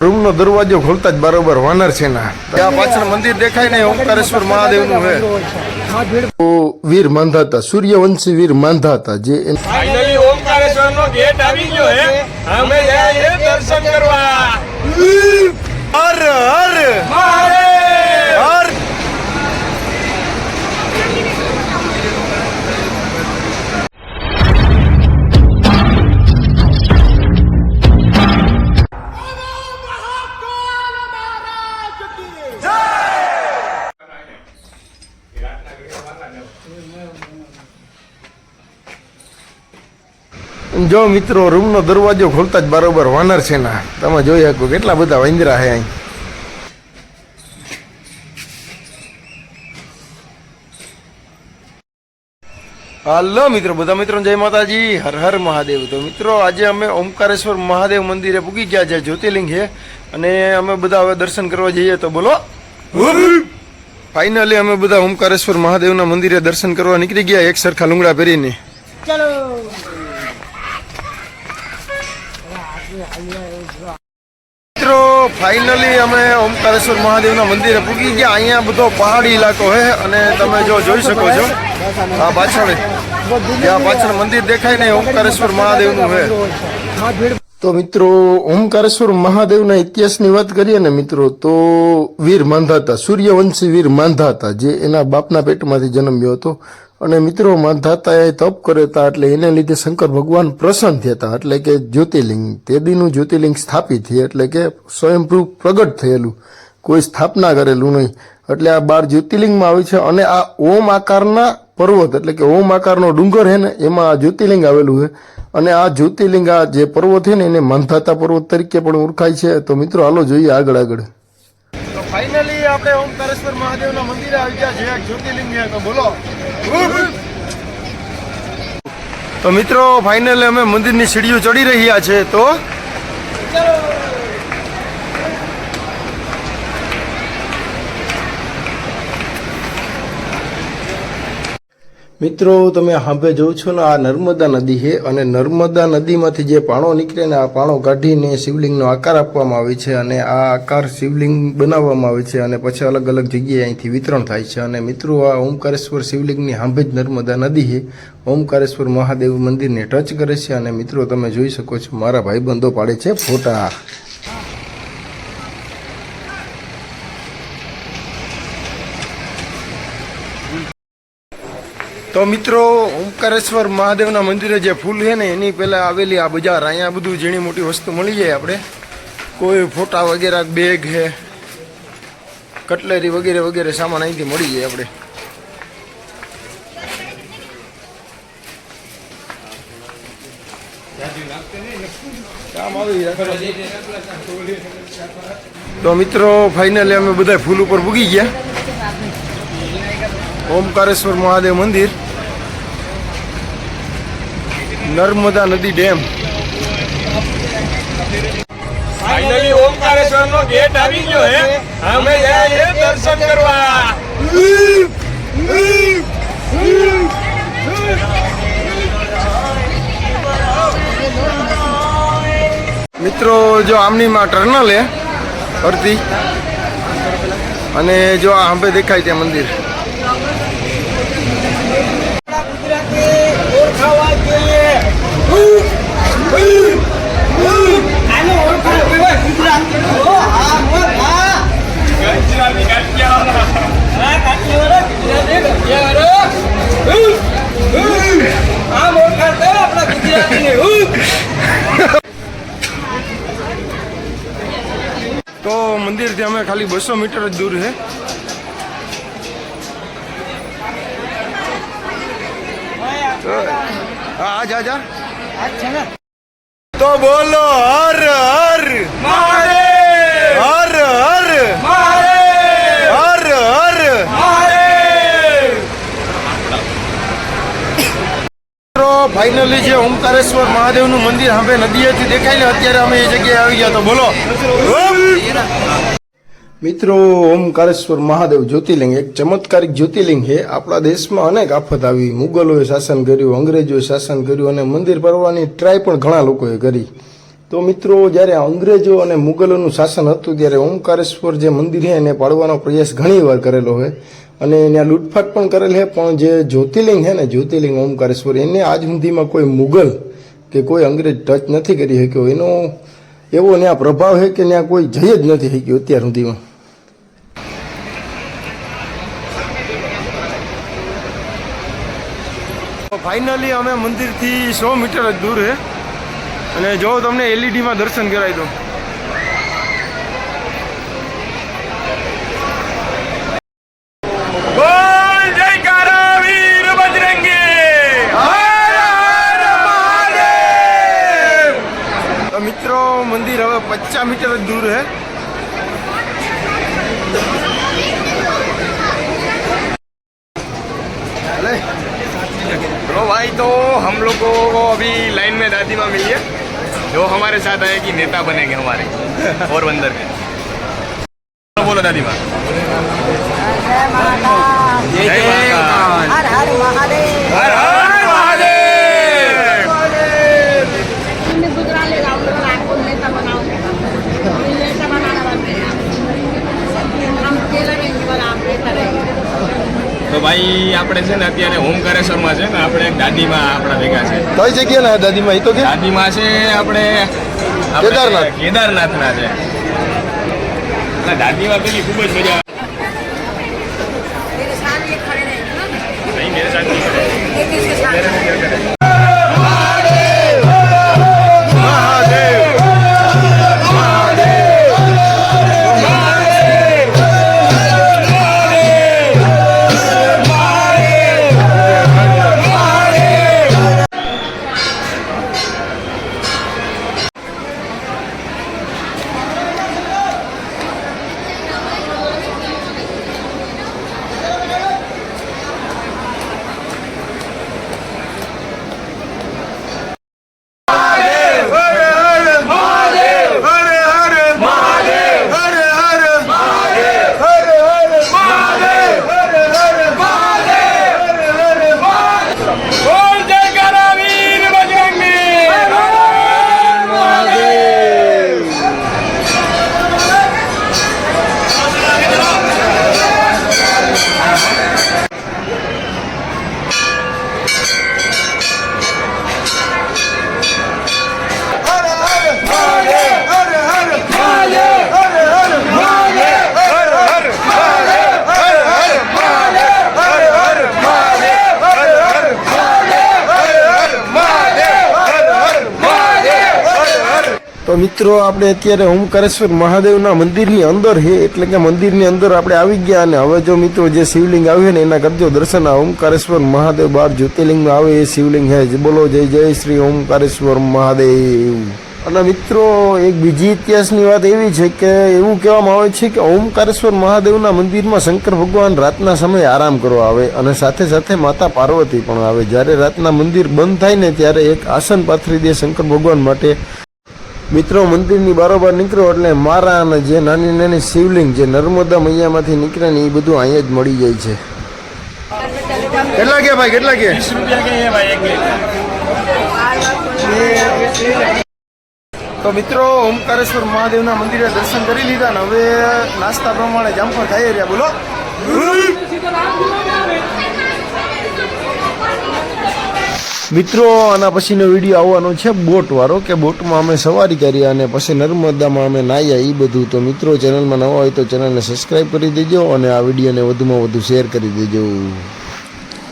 રૂમનો દરવાજો ખોલતા જ બરોબર વાનર છે ના ત્યાં પાછળ મંદિર દેખાય ને ઓમકારેશ્વર મહાદેવનું નું તો વીર માંધા હતા સૂર્યવંશી વીર માંધા હતા જે ફાઇનલી ઓમકારેશ્વર નો ગેટ આવી ગયો હે. અમે જઈએ દર્શન કરવા. હર હર! જો મિત્રો, રૂમનો દરવાજો ખોલતા જ બરોબર વાનર છે ના. તમે જોઈ શકો કેટલા બધા વાંદરા છે અહીં. હાલો મિત્રો, બધા મિત્રો, જય માતાજી. હર હર મહાદેવ. તો મિત્રો, આજે અમે ઓમકારેશ્વર મહાદેવ મંદિરે પૂગી ગયા છે, જ્યોતિર્લિંગ છે. અને અમે બધા હવે દર્શન કરવા જઈએ તો બોલો. ફાઇનલી અમે બધા ઓમકારેશ્વર મહાદેવના મંદિરે દર્શન કરવા નીકળી ગયા, એક સરખા લુંગડા પહેરીને. મિત્રો ફાઇનલી અમે ઓમકારેશ્વર મહાદેવના મંદિરે પૂગી ગયા. અહીંયા બધો પહાડી ઇલાકો છે અને તમે જો જોઈ શકો છો. આ પાછળ ત્યાં પાછળ મંદિર દેખાય ને, ઓમકારેશ્વર મહાદેવનું છે તો મિત્રો, ઓમકારેશ્વર મહાદેવના ઇતિહાસની વાત કરીએ ને મિત્રો, તો વીર માંધાતા, સૂર્યવંશી વીર માંધાતા, જે એના બાપના પેટમાંથી જન્મ્યો હતો અને મિત્રો માંધાતાએ તપ કરેતા એટલે એને લીધે શંકર ભગવાન પ્રસન્ન થયા હતા એટલે કે જ્યોતિર્લિંગ, તે દીનું જ્યોતિર્લિંગ સ્થાપિત થયું, એટલે કે સ્વયંભૂ પ્રગટ થયેલું. કોઈ સ્થાપના કરેલું નહીં. એટલે આ બાર જ્યોતિર્લિંગમાં આવે છે અને આ ઓમ આકારના પર્વત, એટલે કે ઓમ આકારનો ડુંગર છે ને, એમાં આ જ્યોતિર્લિંગ આવેલું છે. અને આ જ્યોતિર્લિંગ, આ જે પર્વત છે ને, એને મંધાતા પર્વત તરીકે પણ ઓળખાય છે. તો મિત્રો, હાલો જોઈએ આગળ આગળ. તો ફાઇનલી આપણે ઓમકારેશ્વર મહાદેવના મંદિરે આવી ગયા છે. જ્યોતિર્લિંગ બોલો. તો મિત્રો ફાઇનલી અમે મંદિરની સીડીઓ ચડી રહ્યા છે તો મિત્રો, તમે હાંભે જોઉં છો ને, આ નર્મદા નદી છે અને નર્મદા નદીમાંથી જે પાણો નીકળે ને, આ પાણો કાઢીને શિવલિંગનો આકાર આપવામાં આવે છે અને આ આકાર શિવલિંગ બનાવવામાં આવે છે અને પછી અલગ અલગ જગ્યાએ અહીંથી વિતરણ થાય છે. અને મિત્રો, આ ઓમકારેશ્વર શિવલિંગની હાંભે જ નર્મદા નદી છે. ઓમકારેશ્વર મહાદેવ મંદિરને ટચ કરે છે અને મિત્રો, તમે જોઈ શકો છો, મારા ભાઈબંધો પાડે છે ફોટા. તો મિત્રો, ઓમકારેશ્વર મહાદેવના મંદિરે જે ફૂલ છે ને, એની પહેલાં આવેલી આ બજાર. અહીંયા બધું ઝીણી મોટી વસ્તુ મળી જાય આપણે. કોઈ ફોટા વગેરે, બેગ છે, કટલેરી વગેરે વગેરે સામાન અહીંથી મળી જાય આપણે. તો મિત્રો ફાઇનલી અમે બધા ફૂલ ઉપર ભૂગી ગયા. ઓમકારેશ્વર મહાદેવ મંદિર નર્મદા નદી ડેમ. ફાઇનલી ઓમકારેશ્વર નો ગેટ આવી ગયો હે. અમે જઈએ દર્શન કરવા. મિત્રો જો આમનીમાં ટર્નલ હે ફરતી અને જો આ હંભે દેખાય ત્યાં મંદિર. તો મંદિરથી અમે ખાલી બસો મીટર જ દૂર છે તો હા જા જા તો બોલો હર હર. હર હર. હર હર. ફાઇનલી જે ઓમકારેશ્વર મહાદેવનું મંદિર સામે નદીએથી દેખાય ને અત્યારે અમે એ જગ્યાએ આવી ગયા તો બોલો. મિત્રો, ઓમકારેશ્વર મહાદેવ જ્યોતિર્લિંગ એક ચમત્કારિક જ્યોતિર્લિંગ છે. આપણા દેશમાં અનેક આફત આવી. મુગલોએ શાસન કર્યું, અંગ્રેજોએ શાસન કર્યું અને મંદિર ભરવાની ટ્રાય પણ ઘણા લોકોએ કરી. તો મિત્રો, જ્યારે અંગ્રેજો અને મુગલોનું શાસન હતું, ત્યારે ઓમકારેશ્વર જે મંદિર છે, એને પાડવાનો પ્રયાસ ઘણી વાર કરેલો હોય અને ત્યાં લૂંટફાટ પણ કરેલ છે. પણ જે જ્યોતિર્લિંગ છે ને, જ્યોતિર્લિંગ ઓમકારેશ્વર, એને આજ સુધીમાં કોઈ મુગલ કે કોઈ અંગ્રેજ ટચ નથી કરી શક્યો. એનો એવો ત્યાં પ્રભાવ છે કે ત્યાં કોઈ જઈ જ નથી શક્યો અત્યાર સુધીમાં. ફાઇનલી અમે મંદિરથી સો મીટર જ દૂર છે અને જો તમને એલઈડીમાં દર્શન કરાવી દઉં. મિત્રો મંદિર હવે પચાસ મીટર જ દૂર है तो भाई तो हम लोग को अभी लाइन में दादी माँ मिली है जो हमारे साथ आएगी नेता बनेंगे हमारे पोरबंदर के बोलो दादी माँ जय जय महाकाल। हर हर महादेव हर हर ભાઈ આપણે છે ને અત્યારે ઓમકારેશ્વરમાં છે ને આપણે દાદીમાં આપણા ભેગા છે. કઈ જગ્યા ના દાદીમાં? એ તો કે દાદીમાં છે આપણે આપણે કેદારનાથ. કેદારનાથના છે. દાદીમાં પેલી ખૂબ જ મજા મિત્રો, આપણે અત્યારે ઓમકારેશ્વર મહાદેવના મંદિરની અંદર છે એટલે કે મંદિરની અંદર આપણે આવી ગયા અને હવે જો મિત્રો જે શિવલિંગ આવ્યું ને, એના કરજો દર્શન. આ ઓમકારેશ્વર મહાદેવ બાર જ્યોતિર્લિંગમાં આવે, એ શિવલિંગ છે બોલો, જય જય શ્રી ઓમકારેશ્વર મહાદેવ. અને મિત્રો, એક બીજી ઇતિહાસની વાત એવી છે કે, એવું કહેવામાં આવે છે કે ઓમકારેશ્વર મહાદેવના મંદિરમાં શંકર ભગવાન રાતના સમયે આરામ કરવા આવે અને સાથે સાથે માતા પાર્વતી પણ આવે. જ્યારે રાતના મંદિર બંધ થાય ને, ત્યારે એક આસન પાથરી દે શંકર ભગવાન માટે મિત્રો, મંદિરની બારોબાર નીકળો એટલે મારા અને જે નાની નાની શિવલિંગ જે નર્મદા મૈયામાંથી નીકળે ને એ બધું અહીંયા જ મળી જાય છે. કેટલા કે ભાઈ, કેટલા કે? તો મિત્રો, ઓમકારેશ્વર મહાદેવના મંદિરે દર્શન કરી લીધા ને હવે નાસ્તા પ્રમાણે જામફળ ખાઈ રહ્યા. બોલો. મિત્રો, આના પછીનો વીડિયો આવવાનો છે બોટવાળો, કે બોટમાં અમે સવારી કરી અને પછી નર્મદામાં અમે નાહ્યા એ બધું. તો મિત્રો, ચેનલમાં નવા હોય તો ચેનલને સબસ્ક્રાઈબ કરી દેજો અને આ વિડીયોને વધુમાં વધુ શેર કરી દેજો.